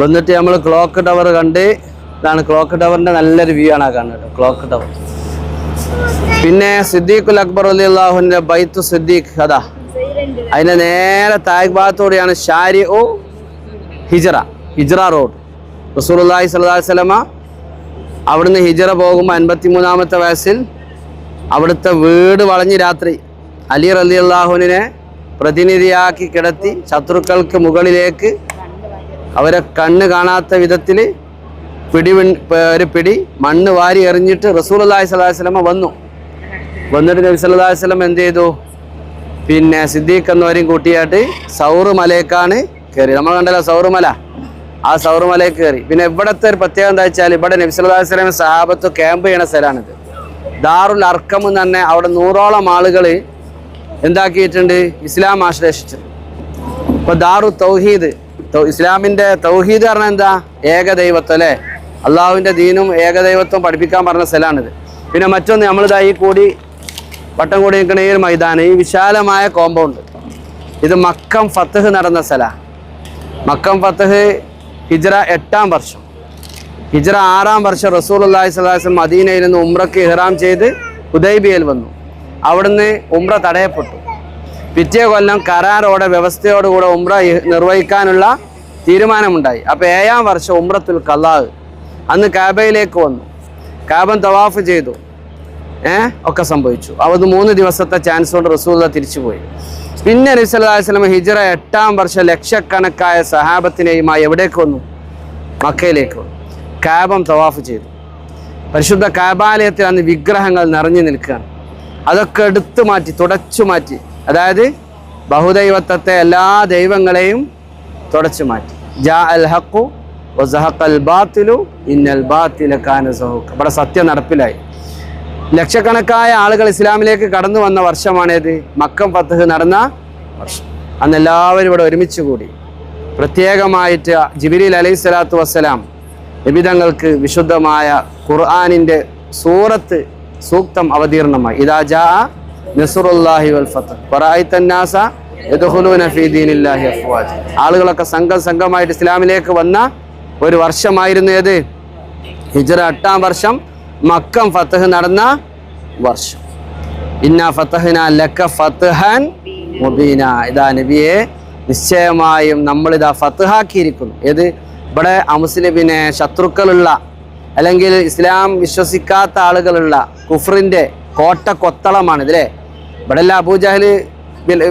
വന്നിട്ട് നമ്മൾ clock tower കണ്ട് ഇതാണ് ക്ലോക്ക് ടവറിന്റെ നല്ലൊരു വ്യൂ ആണ് കാണുന്നത് ക്ലോക്ക് ടവർ. പിന്നെ സിദ്ദീഖുൽ അക്ബർ അലി അള്ളാഹുവിന്റെ ബൈത്തു സിദ്ദീഖ് അതാ. അതിന്റെ നേരെ താഴ് ഭാഗത്തോടെയാണ് ഷാരി ഓ ഹിജറ ഹിജറ റോഡ്. സ്വല്ലല്ലാഹി അലൈഹി വസല്ലമ അവിടുന്ന് ഹിജറ പോകുമ്പോൾ അൻപത്തി മൂന്നാമത്തെ വയസ്സിൽ അവിടുത്തെ വീട് വളഞ്ഞ് രാത്രി അലി റലി പ്രതിനിധിയാക്കി കിടത്തി ശത്രുക്കൾക്ക് മുകളിലേക്ക് അവരെ കണ്ണ് കാണാത്ത വിധത്തിൽ പിടി ഒരു പിടി മണ്ണ് വാരി എറിഞ്ഞിട്ട് റസൂൽ അള്ളാഹി സ്വലാസ്ലമ വന്നു. വന്നിട്ട് നബി അലൈഹി വസല്ലം എന്ത് ചെയ്തു? പിന്നെ സിദ്ദീഖ് എന്നവരെയും കൂട്ടിയായിട്ട് സൗറ് മലയേക്കാണ് കയറി നമ്മൾ കണ്ടല്ലോ സൗറ് മല. ആ സൗറ് മലയിൽ കയറി പിന്നെ ഇവിടത്തെ ഒരു പ്രത്യേകത എന്താ വെച്ചാൽ ഇവിടെ നബി അലൈഹി വസല്ലം സഹാബത്ത് ക്യാമ്പ് ചെയ്യണ സ്ഥലമാണിത്. ദാറുൽ അർക്കം എന്ന് തന്നെ അവിടെ നൂറോളം ആളുകൾ എന്താക്കിയിട്ടുണ്ട്? ഇസ്ലാം ആശ്ലേഷിച്ചത് ഇപ്പൊ ദാറു തൗഹീദ് ഇസ്ലാമിന്റെ തൗഹീദ് പറഞ്ഞാൽ എന്താ? ഏകദൈവത്വം അല്ലേ? അള്ളാഹുവിന്റെ ദീനും ഏകദൈവത്വം പഠിപ്പിക്കാൻ പറഞ്ഞ സ്ഥലമാണിത്. പിന്നെ മറ്റൊന്ന് നമ്മളിതായി കൂടി വട്ടം കൂടി നിൽക്കുന്ന ഈ ഒരു മൈതാനം ഈ വിശാലമായ കോമ്പൗണ്ട് ഇത് മക്കം ഫത്തഹ് നടന്ന സ്ഥല. മക്കം ഫത്തഹ് ഹിജ്ര എട്ടാം വർഷം. ഹിജ്ര ആറാം വർഷം റസൂൽ അള്ളാഹി സ്വലാസം മദീനയിൽ നിന്ന് ഉമ്രക്ക് ഇഹ്റാം ചെയ്ത് ഉദൈബിയയിൽ വന്നു. അവിടുന്ന് ഉമ്ര തടയപ്പെട്ടു. പിറ്റേ കൊല്ലം കരാറോടെ വ്യവസ്ഥയോടുകൂടെ ഉംറ നിർവഹിക്കാനുള്ള തീരുമാനമുണ്ടായി. അപ്പോൾ ഏഴാം വർഷം ഉംറത്തുൽ കലാഹ് അന്ന് കാബയിലേക്ക് വന്നു. കാബൻ തവാഫ് ചെയ്തു. ഏ? ഒക്കെ സംഭവിച്ചു. അവത് മൂന്ന് ദിവസത്തെ ചാൻസ് കൊണ്ട് റസൂല തിരിച്ചുപോയി. പിന്നെ നബിസ്വല്ലാസ്ലം ഹിജറ എട്ടാം വർഷം ലക്ഷക്കണക്കായ സഹാബത്തിനെയുമായി എവിടേക്ക് വന്നു? മക്കയിലേക്ക് വന്നു. കാബം തവാഫ് ചെയ്തു. പരിശുദ്ധ കാബാലയത്തിൽ അന്ന് വിഗ്രഹങ്ങൾ നിറഞ്ഞു നിൽക്കുകയാണ്. അതൊക്കെ എടുത്തു മാറ്റി തുടച്ചു മാറ്റി. അതായത് ബഹുദൈവത്വത്തെ എല്ലാ ദൈവങ്ങളെയും തുടച്ചു മാറ്റി. ജാ അൽ ഹക്കു ബാത്തിലു ഇന്നൽ ബാത്തില കാന സഹൂഖ്. ഇവിടെ സത്യം നടപ്പിലായി. ലക്ഷക്കണക്കായ ആളുകൾ ഇസ്ലാമിലേക്ക് കടന്നു വന്ന വർഷമാണേത്? മക്കം ഫത്തഹ് നടന്ന വർഷം. അന്ന് എല്ലാവരും ഇവിടെ ഒരുമിച്ച് കൂടി. പ്രത്യേകമായിട്ട് ജിബിരിൽ അലൈഹി സ്വലാത്തു വസ്സലാം നിബിതങ്ങൾക്ക് വിശുദ്ധമായ ഖുർആാനിന്റെ സൂറത്ത് സൂക്തം അവതീർണമായി. ഇതാ ജാ നസുറുല്ലാഹി വൽ ആളുകളൊക്കെ സംഘം സംഘമായിട്ട് ഇസ്ലാമിലേക്ക് വന്ന ഒരു വർഷമായിരുന്നു ഏത്? ഹിജറ എട്ടാം വർഷം മക്കം ഫത്തഹ് നടന്ന വർഷം. ഇന്ന ഫത്തഹ്ന ലക്ക ഇതാ നബിയെ നിശ്ചയമായും നമ്മളിതാ ഫത്തഹാക്കിയിരിക്കുന്നു ഏത്? ഇവിടെ അമുസ്ലിമിനെ ശത്രുക്കളുള്ള അല്ലെങ്കിൽ ഇസ്ലാം വിശ്വസിക്കാത്ത ആളുകളുള്ള കുഫറിന്റെ കോട്ട കൊത്തളമാണ് ഇതിലെ ഇവിടെ അല്ല അബൂജാഹൽ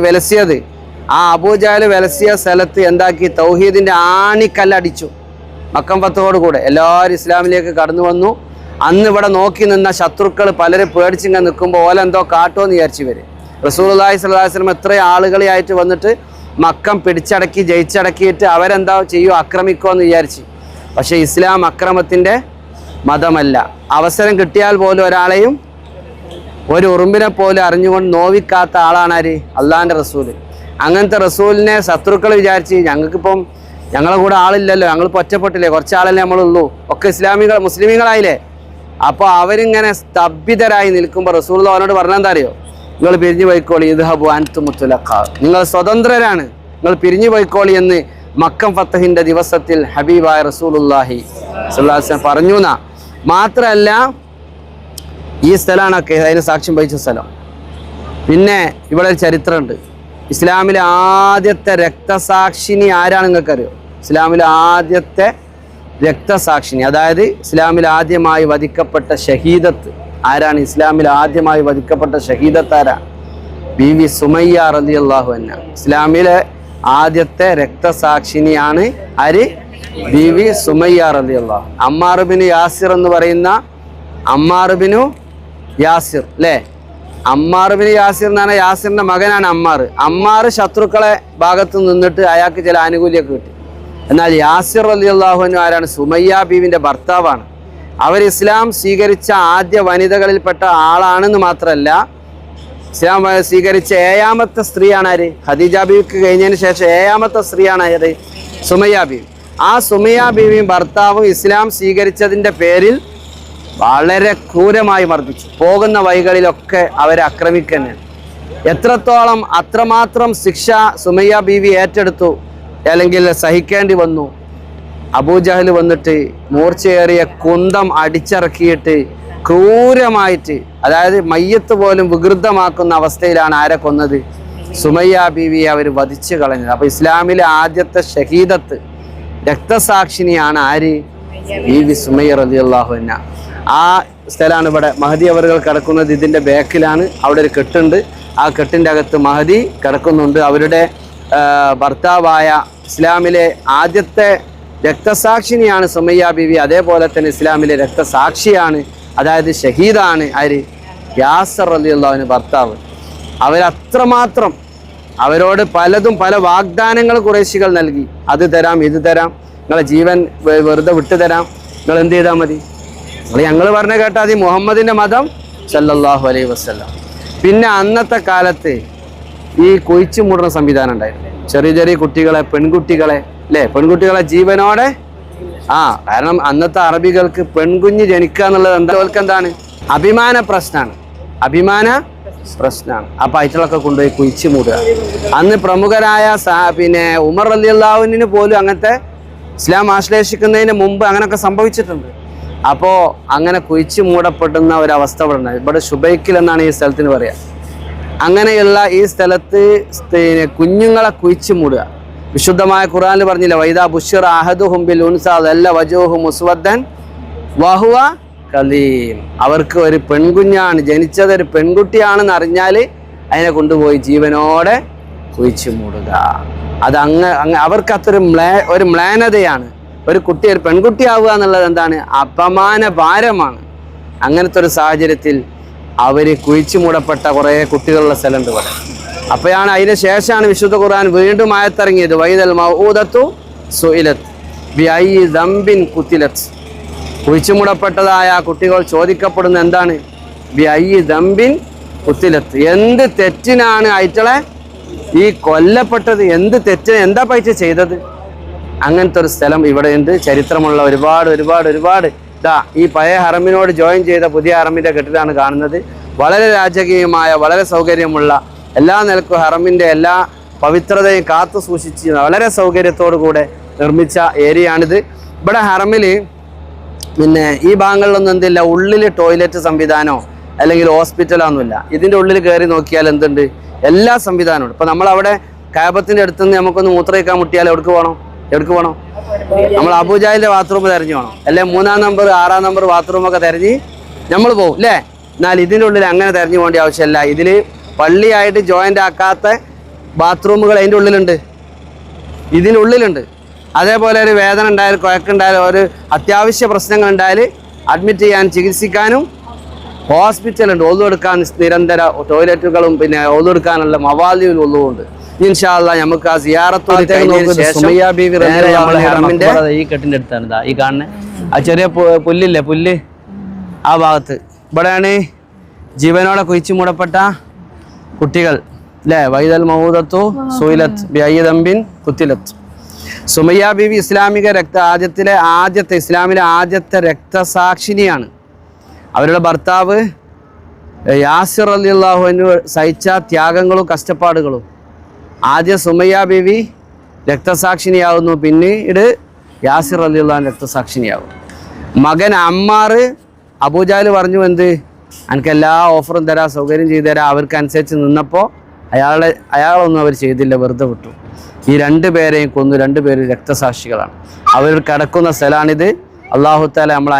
വിലസിയത്. ആ അബൂജാൽ വിലസിയ സ്ഥലത്ത് എന്താക്കി? തൗഹീദിന്റെ ആണിക്കല്ലടിച്ചു. മക്കം ഫത്തോട് കൂടെ എല്ലാവരും ഇസ്ലാമിലേക്ക് കടന്നു വന്നു. അന്ന് ഇവിടെ നോക്കി നിന്ന ശത്രുക്കൾ പലരും പേടിച്ചിങ്ങനെ നിൽക്കുമ്പോൾ ഓലെന്തോ കാട്ടുമെന്ന് വിചാരിച്ചു ഇവർ. റസൂലി സ്വലാസ്ലം എത്ര ആളുകളെയായിട്ട് വന്നിട്ട് മക്കം പിടിച്ചടക്കി ജയിച്ചടക്കിയിട്ട് അവരെന്താ ചെയ്യുമോ ആക്രമിക്കുമോ എന്ന് വിചാരിച്ചു. പക്ഷേ ഇസ്ലാം അക്രമത്തിന്റെ മതമല്ല. അവസരം കിട്ടിയാൽ പോലും ഒരാളെയും ഒരു ഉറുമ്പിനെ പോലും അറിഞ്ഞുകൊണ്ട് നോവിക്കാത്ത ആളാണ് ആര്? അള്ളാഹാന്റെ റസൂൽ. അങ്ങനത്തെ റസൂലിനെ ശത്രുക്കൾ വിചാരിച്ച് ഞങ്ങൾക്കിപ്പം ഞങ്ങളെ കൂടെ ആളില്ലല്ലോ ഞങ്ങളിപ്പോൾ ഒറ്റപ്പെട്ടില്ലേ കുറച്ച് ആളല്ലേ നമ്മളുള്ളൂ. ഒക്കെ ഇസ്ലാമികൾ മുസ്ലിമീങ്ങളായില്ലേ? അപ്പോൾ അവരിങ്ങനെ സ്തബ്ധിതരായി നിൽക്കുമ്പോൾ റസൂൽ അവനോട് പറഞ്ഞെന്താ അറിയോ? നിങ്ങൾ പിരിഞ്ഞു പോയിക്കോളി ഇദ്ഹബു അൻതു മുത്തുലക്ക നിങ്ങൾ സ്വതന്ത്രരാണ് നിങ്ങൾ പിരിഞ്ഞു പോയിക്കോളി എന്ന് മക്കം ഫത്തഹിന്റെ ദിവസത്തിൽ ഹബീബായ വസല്ലം പറഞ്ഞു എന്നാ മാത്രമല്ല ഈ സ്ഥലമാണ് അതിന് സാക്ഷ്യം വഹിച്ച സ്ഥലം. പിന്നെ ഇവിടെ ഒരു ചരിത്രമുണ്ട്. ഇസ്ലാമിലെ ആദ്യത്തെ രക്തസാക്ഷിനി ആരാണ് നിങ്ങൾക്കറിയോ? ഇസ്ലാമിലെ ആദ്യത്തെ രക്തസാക്ഷിനി അതായത് ഇസ്ലാമിൽ ആദ്യമായി വധിക്കപ്പെട്ട ഷഹീദത്ത് ആരാണ്? ഇസ്ലാമിൽ ആദ്യമായി വധിക്കപ്പെട്ട ഷഹീദത്ത് ആരാണ് ബി വി സുമയ്യ റലി അള്ളാഹു എന്ന ഇസ്ലാമിലെ ആദ്യത്തെ രക്തസാക്ഷിനിയാണ് ആര്? ബി വി സുമയ്യ റലി അള്ളാഹു അമ്മാറുബിന് യാസിർ എന്ന് പറയുന്ന അമ്മാറുബിനു യാസിർ അല്ലേ അമ്മാർ അമ്മാറുബിന് യാസിർ എന്ന് പറഞ്ഞാൽ യാസിറിന്റെ മകനാണ് അമ്മാർ അമ്മാർ ശത്രുക്കളെ ഭാഗത്ത് നിന്നിട്ട് അയാൾക്ക് ചില ആനുകൂല്യമൊക്കെ കിട്ടി. എന്നാൽ യാസിർ അലി അള്ളാഹുനു ആരാണ്? സുമയ്യ ബീവിന്റെ ഭർത്താവാണ്. അവർ ഇസ്ലാം സ്വീകരിച്ച ആദ്യ വനിതകളിൽപ്പെട്ട ആളാണെന്ന് മാത്രമല്ല ഇസ്ലാം സ്വീകരിച്ച ഏഴാമത്തെ സ്ത്രീയാണ് ആര്? ഖദീജ ബീവിക്ക് കഴിഞ്ഞതിന് ശേഷം ഏഴാമത്തെ സ്ത്രീയാണ് ആര്? സുമയ്യ ബീവി. ആ സുമയ്യ ബീവിയും ഭർത്താവും ഇസ്ലാം സ്വീകരിച്ചതിന്റെ പേരിൽ വളരെ ക്രൂരമായി മർദ്ദിച്ചു. പോകുന്ന വഴികളിലൊക്കെ അവരെ ആക്രമിക്കുകയാണ്. എത്രത്തോളം അത്രമാത്രം ശിക്ഷ സുമയ്യ ബീവി ഏറ്റെടുത്തു അല്ലെങ്കിൽ സഹിക്കേണ്ടി വന്നു. അബൂജഹൽ വന്നിട്ട് മൂർച്ചയേറിയ കുന്തം അടിച്ചിറക്കിയിട്ട് ക്രൂരമായിട്ട് അതായത് മയ്യത്ത് പോലും വികൃതമാക്കുന്ന അവസ്ഥയിലാണ് ആരെ കൊന്നത് സുമയ്യ ബീവിയെ അവർ വധിച്ചു കളഞ്ഞത്. അപ്പോൾ ഇസ്ലാമിലെ ആദ്യത്തെ ഷഹീദത്ത് രക്തസാക്ഷിണിയാണ് ആര്? ബീവി സുമയ്യ റളിയല്ലാഹു അൻഹ. ആ സ്ഥലമാണ് ഇവിടെ മഹദി അവറുകൾ കിടക്കുന്നത്. ഇതിന്റെ ബാക്കിലാണ് അവിടെ ഒരു കെട്ടുണ്ട്. ആ കെട്ടിന്റെ അകത്ത് മഹദി കിടക്കുന്നുണ്ട്. അവരുടെ ഭർത്താവായ ഇസ്ലാമിലെ ആദ്യത്തെ രക്തസാക്ഷിനിയാണ് സുമയ്യ ബിവി. അതേപോലെ തന്നെ ഇസ്ലാമിലെ രക്തസാക്ഷിയാണ് അതായത് ഷഹീദാണ് ആര്? യാസർ അലിയുള്ളവന് ഭർത്താവ്. അവരത്രമാത്രം അവരോട് പലതും പല വാഗ്ദാനങ്ങൾ കുറേശികൾ നൽകി. അത് തരാം ഇത് തരാം. നിങ്ങളെ ജീവൻ വെറുതെ വിട്ടുതരാം. നിങ്ങൾ എന്ത് ചെയ്താൽ മതി? നിങ്ങൾ ഞങ്ങൾ പറഞ്ഞ കേട്ടാൽ അത് മുഹമ്മദിന്റെ മതം സല്ലല്ലാഹു അലൈഹി വസല്ലം. പിന്നെ അന്നത്തെ കാലത്ത് ഈ കൊയിച്ചു മൂടുന്ന സംവിധാനം ഉണ്ടായിരുന്നു. ചെറിയ ചെറിയ കുട്ടികളെ പെൺകുട്ടികളെ അല്ലേ? പെൺകുട്ടികളെ ജീവനോടെ ആ കാരണം അന്നത്തെ അറബികൾക്ക് പെൺകുഞ്ഞ് ജനിക്കുക എന്നുള്ളത് എന്താ? എന്താണ്? അഭിമാന പ്രശ്നമാണ്. അഭിമാന പ്രശ്നമാണ്. അപ്പൊ അയറ്റളൊക്കെ കൊണ്ടുപോയി കുഴിച്ചു മൂടുക. അന്ന് പ്രമുഖരായ പിന്നെ ഉമർ അലി അള്ളാഹുവിന് പോലും അങ്ങനത്തെ ഇസ്ലാം ആശ്ലേഷിക്കുന്നതിന് മുമ്പ് അങ്ങനെയൊക്കെ സംഭവിച്ചിട്ടുണ്ട്. അപ്പോൾ അങ്ങനെ കുഴിച്ചു മൂടപ്പെടുന്ന ഒരവസ്ഥ ഇവിടെ ഉണ്ടായി ഇവിടെ ഷുബൈക്കിൽ എന്നാണ് ഈ സ്ഥലത്തിന് പറയാ. അങ്ങനെയുള്ള ഈ സ്ഥലത്ത് കുഞ്ഞുങ്ങളെ കുഴിച്ചു മൂടുക. വിശുദ്ധമായ ഖുറാനിൽ പറഞ്ഞില്ല വൈദാ ബുഷിർ അഹദു ഹുംബിൽ ഉൻസാദ് അല്ല വജോഹു മുസ്വദ്ദൻ വഹുവ കലീം. അവർക്ക് ഒരു പെൺകുഞ്ഞാണ് ജനിച്ചത് ഒരു പെൺകുട്ടിയാണെന്ന് അറിഞ്ഞാൽ അതിനെ കൊണ്ടുപോയി ജീവനോടെ കുഴിച്ചു മൂടുക. അത് അങ്ങ് അവർക്ക് മ്ലേ ഒരു മ്ലാനതയാണ്. ഒരു കുട്ടി ഒരു പെൺകുട്ടിയാവുക എന്നുള്ളത് എന്താണ്? അപമാന ഭാരമാണ്. അങ്ങനത്തെ ഒരു സാഹചര്യത്തിൽ അവർ കുഴിച്ചു മൂടപ്പെട്ട കുറേ കുട്ടികളുള്ള സ്ഥലമുണ്ട് ഇവിടെ. അപ്പോഴാണ് അതിന് ശേഷമാണ് വിശുദ്ധ ഖുർആൻ വീണ്ടും ആയത്തിറങ്ങിയത്. വൈദൽ മൗദത്തു സുയിലത്ത് ബിഐ ദംബിൻ കുത്തിലത്ത്. കുഴിച്ചു മൂടപ്പെട്ടതായ കുട്ടികൾ ചോദിക്കപ്പെടുന്ന എന്താണ്? ബിഐ ദംബിൻ കുത്തിലത്ത്. എന്ത് തെറ്റിനാണ് അയറ്റളെ ഈ കൊല്ലപ്പെട്ടത്? എന്ത് തെറ്റ് എന്താ പൈസ ചെയ്തത്? അങ്ങനത്തെ ഒരു സ്ഥലം ഇവിടെ ഉണ്ട്. ചരിത്രമുള്ള ഒരുപാട് ഒരുപാട് ഒരുപാട് ഇതാ ഈ പഴയ ഹറമിനോട് ജോയിൻ ചെയ്ത പുതിയ ഹറമിന്റെ കെട്ടിടമാണ് കാണുന്നത്. വളരെ രാജകീയമായ വളരെ സൗകര്യമുള്ള എല്ലാ നിലക്കും ഹറമിന്റെ എല്ലാ പവിത്രതയും കാത്തു സൂക്ഷിച്ച് വളരെ സൗകര്യത്തോടു കൂടെ നിർമ്മിച്ച ഏരിയയാണിത്. ഇവിടെ ഹറമിൽ പിന്നെ ഈ ഭാഗങ്ങളിലൊന്നും എന്തില്ല ഉള്ളിൽ ടോയ്ലറ്റ് സംവിധാനമോ അല്ലെങ്കിൽ ഹോസ്പിറ്റലോ ഒന്നുമില്ല. ഇതിന്റെ ഉള്ളിൽ കയറി നോക്കിയാൽ എന്തുണ്ട്? എല്ലാ സംവിധാനവും ഇപ്പൊ നമ്മളവിടെ കാബത്തിന്റെ അടുത്ത് നമുക്കൊന്ന് മൂത്രയിക്കാൻ മുട്ടിയാൽ എവിടേക്ക് പോകണം എവിടേക്ക് പോകണം നമ്മൾ അബുജാലിന്റെ ബാത്റൂം തെരഞ്ഞു പോകണം അല്ലെ? മൂന്നാം നമ്പർ ആറാം നമ്പർ ബാത്റൂം ഒക്കെ തെരഞ്ഞ് നമ്മൾ പോകും അല്ലേ? എന്നാൽ ഇതിന്റെ ഉള്ളിൽ അങ്ങനെ തെരഞ്ഞു പോകേണ്ട ആവശ്യമില്ല. ഇതിൽ പള്ളിയായിട്ട് ജോയിന്റ് ആക്കാത്ത ബാത്റൂമുകൾ അതിന്റെ ഉള്ളിലുണ്ട്. ഇതിനുള്ളിലുണ്ട് അതേപോലെ ഒരു വേദന ഉണ്ടായാലും കുഴക്കുണ്ടായാലും ഒരു അത്യാവശ്യ പ്രശ്നങ്ങൾ ഉണ്ടായാൽ അഡ്മിറ്റ് ചെയ്യാൻ ചികിത്സിക്കാനും ഹോസ്പിറ്റലുണ്ട് ഒതുവെടുക്കാൻ നിരന്തര ടോയ്ലറ്റുകളും പിന്നെ ഒതുവെടുക്കാനുള്ള മവാദിയും ഒന്നുമുണ്ട് ഇൻഷാല്ല നമുക്ക് ആ സിയാറത്തോടെ ഈ കെട്ടിന്റെ അടുത്താണ്. ഈ കാണുന്നത് ആ ചെറിയ പുല്ലില്ലേ? പുല്ല്? ആ ഭാഗത്ത്. ഇവിടെയാണ് ജീവനോടെ കുഴിച്ചു മൂടപ്പെട്ട കുട്ടികൾ. അല്ലേ വൈദൽ മൗദത്തു സുയിലത്ത് ബിഅയ്യദംബിൻ കുത്തിലത്ത്. സുമയ്യ ബീവി ഇസ്ലാമിക രക്ത ആദ്യത്തിലെ ആദ്യത്തെ ഇസ്ലാമിലെ ആദ്യത്തെ രക്തസാക്ഷിനിയാണ്. അവരുടെ ഭർത്താവ് യാസിർ അലി അള്ളാഹുവിന് സഹിച്ച ത്യാഗങ്ങളും കഷ്ടപ്പാടുകളും. ആദ്യം സുമയ്യ ബീവി രക്തസാക്ഷിണിയാവുന്നു പിന്നീട് യാസിർ അലിയുള്ള രക്തസാക്ഷിണിയാവും മകൻ അമ്മാർ അബൂജാൽ പറഞ്ഞു എന്ത്? എനിക്ക് എല്ലാ ഓഫറും തരാം സൗകര്യം ചെയ്തു തരാം. അവർക്ക് അനുസരിച്ച് നിന്നപ്പോൾ അയാളെ അയാളൊന്നും അവർ ചെയ്തില്ല വെറുതെ വിട്ടു. ഈ രണ്ട് പേരെയും കൊന്നു രണ്ട് പേര് രക്തസാക്ഷികളാണ്. അവർ കിടക്കുന്ന സ്ഥലമാണിത്. അള്ളാഹുത്താല നമ്മൾ